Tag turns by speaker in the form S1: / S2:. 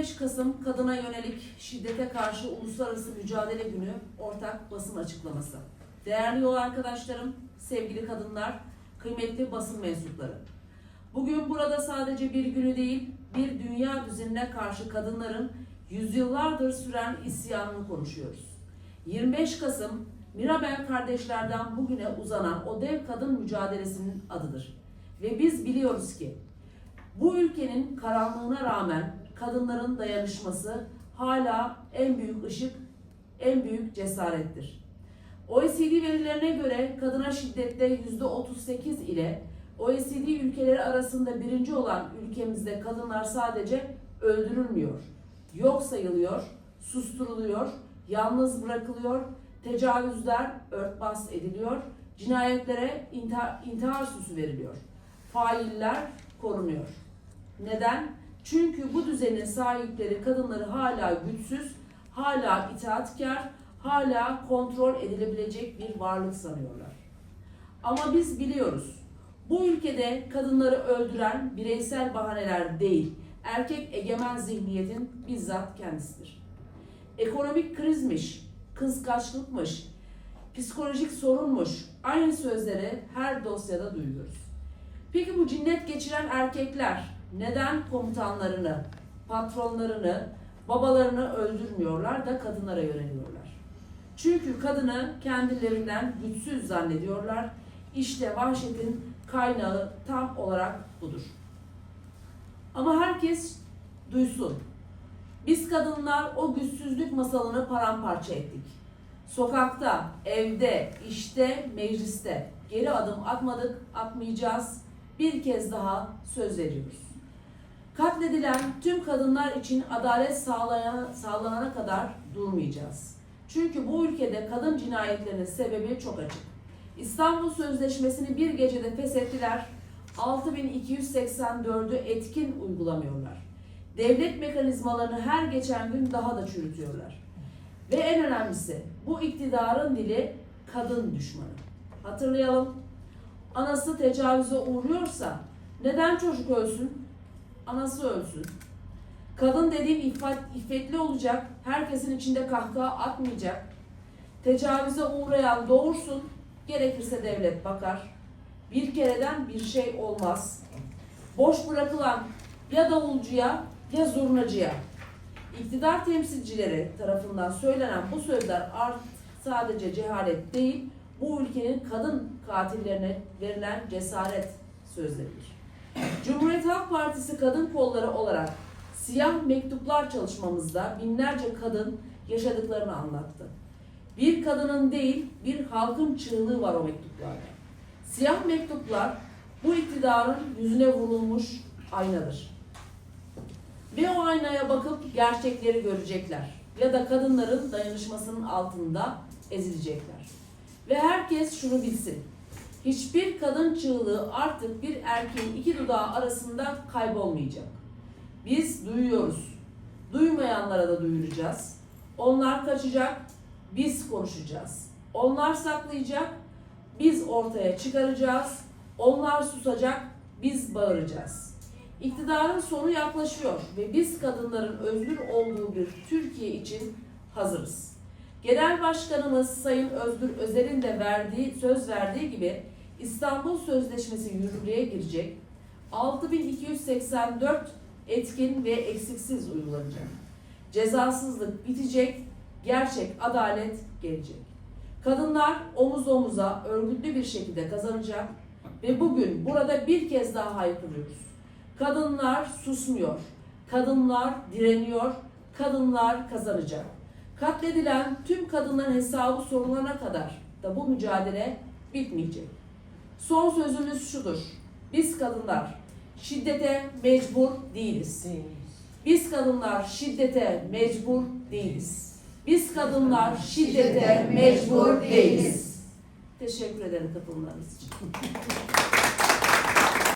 S1: 25 Kasım Kadına Yönelik Şiddete Karşı Uluslararası Mücadele Günü ortak basın açıklaması. Değerli yol arkadaşlarım, sevgili kadınlar, kıymetli basın mensupları. Bugün burada sadece bir günü değil, bir dünya düzenine karşı kadınların yüzyıllardır süren isyanını konuşuyoruz. 25 Kasım, Mirabel kardeşlerden bugüne uzanan o dev kadın mücadelesinin adıdır. Ve biz biliyoruz ki bu ülkenin karanlığına rağmen kadınların dayanışması hala en büyük ışık, en büyük cesarettir. OECD verilerine göre kadına şiddette %38 ile OECD ülkeleri arasında birinci olan ülkemizde kadınlar sadece öldürülmüyor, yok sayılıyor, susturuluyor, yalnız bırakılıyor, tecavüzler örtbas ediliyor, cinayetlere intihar, intihar süsü veriliyor. Failler korunuyor. Neden? Çünkü bu düzenin sahipleri kadınları hala güçsüz, hala itaatkar, hala kontrol edilebilecek bir varlık sanıyorlar. Ama biz biliyoruz. Bu ülkede kadınları öldüren bireysel bahaneler değil, erkek egemen zihniyetin bizzat kendisidir. Ekonomik krizmiş, kıskançlıkmış, psikolojik sorunmuş, aynı sözleri her dosyada duyuyoruz. Peki bu cinnet geçiren erkekler neden komutanlarını, patronlarını, babalarını öldürmüyorlar da kadınlara yöneliyorlar? Çünkü kadını kendilerinden güçsüz zannediyorlar. İşte vahşetin kaynağı tam olarak budur. Ama herkes duysun. Biz kadınlar o güçsüzlük masalını paramparça ettik. Sokakta, evde, işte, mecliste geri adım atmadık, atmayacağız. Bir kez daha söz veriyoruz. Katledilen tüm kadınlar için adalet sağlayana, sağlanana kadar durmayacağız. Çünkü bu ülkede kadın cinayetlerinin sebebi çok açık. İstanbul Sözleşmesi'ni bir gecede feshettiler. 6284'ü etkin uygulamıyorlar. Devlet mekanizmalarını her geçen gün daha da çürütüyorlar. Ve en önemlisi bu iktidarın dili kadın düşmanı. Hatırlayalım. Anası tecavüze uğruyorsa neden çocuk ölsün? Anası ölsün. Kadın dediğin iffet, iffetli olacak. Herkesin içinde kahkaha atmayacak. Tecavüze uğrayan doğursun. Gerekirse devlet bakar. Bir kereden bir şey olmaz. Boş bırakılan ya davulcuya ya zurnacıya. İktidar temsilcileri tarafından söylenen bu sözler artık sadece cehalet değil, bu ülkenin kadın katillerine verilen cesaret sözleridir. Halk Partisi kadın kolları olarak siyah mektuplar çalışmamızda binlerce kadın yaşadıklarını anlattı. Bir kadının değil, bir halkın çığlığı var o mektuplarda. Siyah mektuplar bu iktidarın yüzüne vurulmuş aynadır. Ve o aynaya bakıp gerçekleri görecekler. Ya da kadınların dayanışmasının altında ezilecekler. Ve herkes şunu bilsin. Hiçbir kadın çığlığı artık bir erkeğin iki dudağı arasında kaybolmayacak. Biz duyuyoruz. Duymayanlara da duyuracağız. Onlar kaçacak, biz konuşacağız. Onlar saklayacak, biz ortaya çıkaracağız. Onlar susacak, biz bağıracağız. İktidarın sonu yaklaşıyor ve biz kadınların özgür olduğu bir Türkiye için hazırız. Genel Başkanımız Sayın Özgür Özel'in de verdiği, söz verdiği gibi İstanbul Sözleşmesi yürürlüğe girecek. 6284 etkin ve eksiksiz uygulanacak. Cezasızlık bitecek, gerçek adalet gelecek. Kadınlar omuz omuza örgütlü bir şekilde kazanacak ve bugün burada bir kez daha haykırıyoruz. Kadınlar susmuyor, kadınlar direniyor, kadınlar kazanacak. Katledilen tüm kadınların hesabı sorulana kadar da bu mücadele bitmeyecek. Son sözümüz şudur. Biz kadınlar şiddete mecbur değiliz. Biz kadınlar şiddete mecbur değiliz. Biz kadınlar şiddete mecbur değiliz. Teşekkür ederim katılımlarınız için.